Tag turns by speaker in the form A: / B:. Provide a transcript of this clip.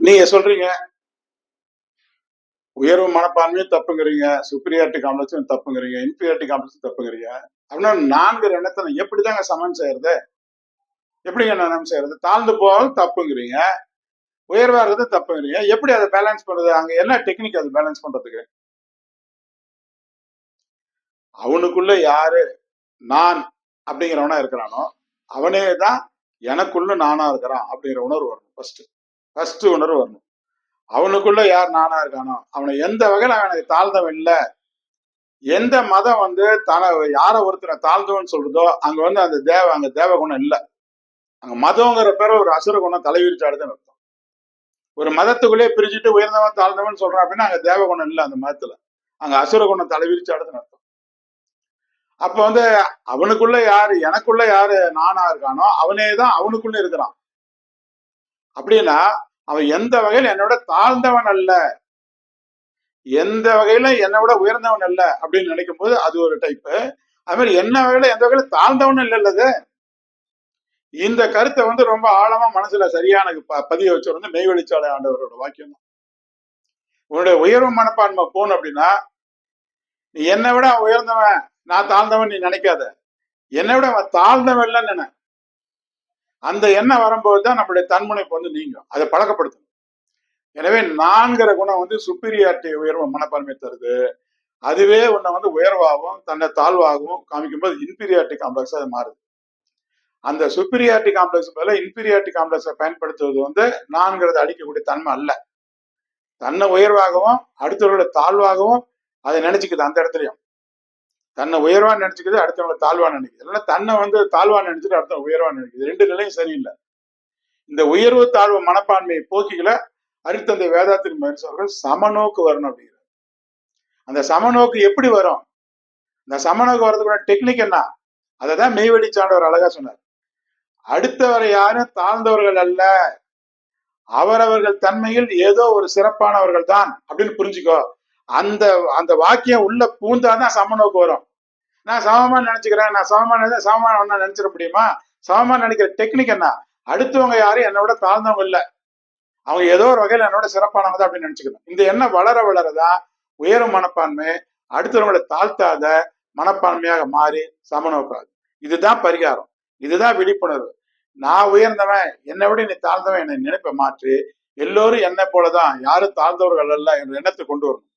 A: நீங்க சொல்றீங்க. உயர்வு மனப்பான்மையும் தப்புங்கிறீங்க சுப்பீரியாரிட்டி காம்ப்ளெக்ஸும் தப்புங்கிறீங்க இன்ஃபீரியாரிட்டி காம்ப்ளெக்ஸும் தப்புங்கிறீங்க. அப்படின்னா நான்கு எண்ணத்தை எப்படிதாங்க சமன் செய்யறது? எப்படிங்க நான் செய்யறது? தாழ்ந்து போவது தப்புங்கிறீங்க. உயர்வா இருக்கிறது தப்புங்கிறீங்க. எப்படி அதை பேலன்ஸ் பண்றது? அங்க என்ன டெக்னிக் அதை பேலன்ஸ் பண்றதுக்கு? அவனுக்குள்ள யாரு? நான் அப்படிங்கிறவனா இருக்கிறானோ அவனே தான் எனக்குள்ள நானா இருக்கிறான் அப்படிங்கிற உணர்வு வரணும் ஃபர்ஸ்ட் ஃபர்ஸ்ட் உணர்வு வரணும். அவனுக்குள்ள யார் நானா இருக்கானோ அவனை எந்த வகையில அவனுக்கு தாழ்ந்தவன் இல்லை எந்த மதம் வந்து தன யார ஒருத்தனை தாழ்ந்தவன் சொல்றதோ அங்க வந்து அந்த தேவ அங்க தேவ குணம் இல்ல. அங்க மதங்கிற பேர் ஒரு அசுர குணம் தலைவிரிச்சாடுதுன்னு அர்த்தம். ஒரு மதத்துக்குள்ளே பிரிச்சுட்டு உயர்ந்தவன் தாழ்ந்தவன் சொல்றான் அப்படின்னா அங்க தேவ குணம் இல்ல அந்த மதத்துல. அங்க அசுர குணம் தலைவிரிச்சாடுதுன்னு அர்த்தம். அப்ப வந்து அவனுக்குள்ள யாரு எனக்குள்ள யாரு நானா இருக்கானோ அவனே தான் அவனுக்குள்ள இருக்கிறான். அப்படின்னா அவன் எந்த வகையில என்னோட தாழ்ந்தவன் அல்ல? எந்த வகையில என்னை விட உயர்ந்தவன் அல்ல? அப்படின்னு நினைக்கும் போது அது ஒரு டைப்பு அது மாதிரி என்ன வகையில எந்த வகையில தாழ்ந்தவன் இல்லல்லது இந்த கருத்தை வந்து ரொம்ப ஆழமா மனசுல சரியான ப- பதிய வச்சவர் வந்து மெய்வெளிச்சாலை ஆண்டவரோட வாக்கியம் தான். உன்னுடைய உயர்வு மனப்பான்மை போன் அப்படின்னா நீ என்னை விட அவன் உயர்ந்தவன் நான் தாழ்ந்தவன் நீ நினைக்காத. என்னை விட அவன் தாழ்ந்தவன் இல்லைன்னு நினை. அந்த எண்ணம் வரும்போது தான் நம்மளுடைய தன்முனைப்பு வந்து நீங்கும். அதை பழக்கப்படுத்தணும். எனவே நான்கிற குணம் வந்து சுப்பீரியாரிட்டி உயர்வு மனப்பான்மை தருது. அதுவே உன்னை வந்து உயர்வாகவும் தன்னை தாழ்வாகவும் காமிக்கும் போது இன்ஃபீரியாரிட்டி காம்ப்ளெக்ஸ் அது மாறுது. அந்த சுப்பீரியாரிட்டி காம்ப்ளெக்ஸ் மேல இன்ஃபீரியாரிட்டி காம்ப்ளெக்ஸை பயன்படுத்துவது வந்து நான்கிறது அழிக்கக்கூடிய தன்மை அல்ல. தன்னை உயர்வாகவும் அடுத்தவர்களோட தாழ்வாகவும் அதை நினைச்சுக்குது அந்த இடத்துலயும். தன்னை உயர்வான்னு நினைச்சுக்குது அடுத்தவங்களை தாழ்வா நினைக்குது இல்லைன்னா தன்னை வந்து தாழ்வா நினைச்சிட்டு அடுத்த உயர்வா நினைக்குது ரெண்டு நிலையும் சரியில்லை. இந்த உயர்வு தாழ்வு மனப்பான்மையை போக்கிகளை அரித்தந்தை வேதாத்திரி மகரிஷி சமநோக்கு வரணும் அப்படிங்கிறார். அந்த சமநோக்கு எப்படி வரும்? இந்த சமநோக்கு வர்றதுக்கான டெக்னிக் என்ன? அதை தான் மெய்வெடி சான்றவர் அழகா சொன்னார். அடுத்தவரை யாரும் தாழ்ந்தவர்கள் அல்ல. அவரவர்கள் தன்மையில் ஏதோ ஒரு சிறப்பானவர்கள் தான் அப்படின்னு புரிஞ்சுக்கோ. அந்த அந்த வாக்கியம் உள்ள பூந்தாதான் சமநோக்கு வரும். நான் சமமா நினைச்சுக்கிறேன். நான் சமமா நினைச்சா சமமா ஒண்ணா நினைச்சிட முடியுமா? சமமா நினைக்கிற டெக்னிக் என்ன? அடுத்தவங்க யாரும் என்னோட தாழ்ந்தவங்க இல்ல. அவங்க ஏதோ ஒரு வகையில என்னோட சிறப்பானவங்க தான் அப்படின்னு நினைச்சுக்கணும். இந்த எண்ணம் வளர வளரதான் உயரும் மனப்பான்மை அடுத்தவங்களை தாழ்த்தாத மனப்பான்மையாக மாறி சமநோக்காது இதுதான் பரிகாரம். இதுதான் விழிப்புணர்வு. நான் உயர்ந்தவன் என்னை விட நீ தாழ்ந்தவன் என்னை நினைப்பை மாற்றி எல்லோரும் என்னை போலதான் யாரும் தாழ்ந்தவர்கள் அல்ல என்ற எண்ணத்தை கொண்டு வரணும்.